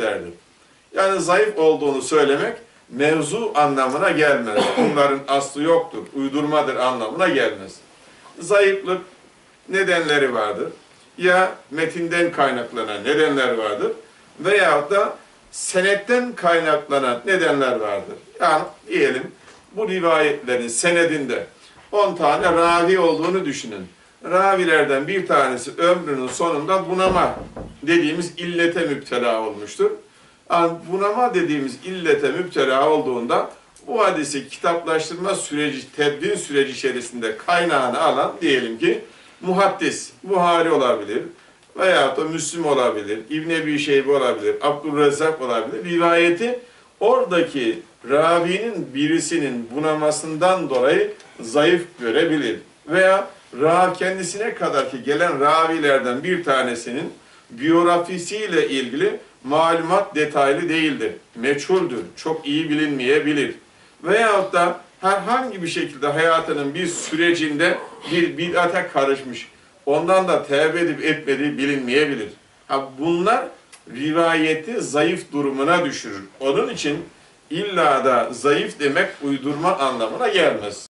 işlerdir. Yani zayıf olduğunu söylemek mevzu anlamına gelmez. Bunların aslı yoktur, uydurmadır anlamına gelmez. Zayıflık nedenleri vardır. Ya metinden kaynaklanan nedenler vardır veyahut da senetten kaynaklanan nedenler vardır. Yani diyelim bu rivayetlerin senedinde 10 tane ravi olduğunu düşünün. Ravilerden bir tanesi ömrünün sonunda bunama dediğimiz illete müptela olmuştur. Yani bunama dediğimiz illete müptela olduğunda bu hadisi kitaplaştırma süreci, tedvin süreci içerisinde kaynağını alan diyelim ki muhaddis, Buhari olabilir veyahut da Müslim olabilir, İbn Ebi Şeybe olabilir, Abdülrezzak olabilir. Rivayeti oradaki ravinin birisinin bunamasından dolayı zayıf görebilir. Veya ra kendisine kadar ki gelen ravilerden bir tanesinin biyografisiyle ilgili malumat detaylı değildir. Meçhuldür, çok iyi bilinmeyebilir. Veyahut da herhangi bir şekilde hayatının bir sürecinde bir bid'ate karışmış. Ondan da tevbe edip etmediği bilinmeyebilir. Ha bunlar rivayeti zayıf durumuna düşürür. Onun için illa da zayıf demek uydurma anlamına gelmez.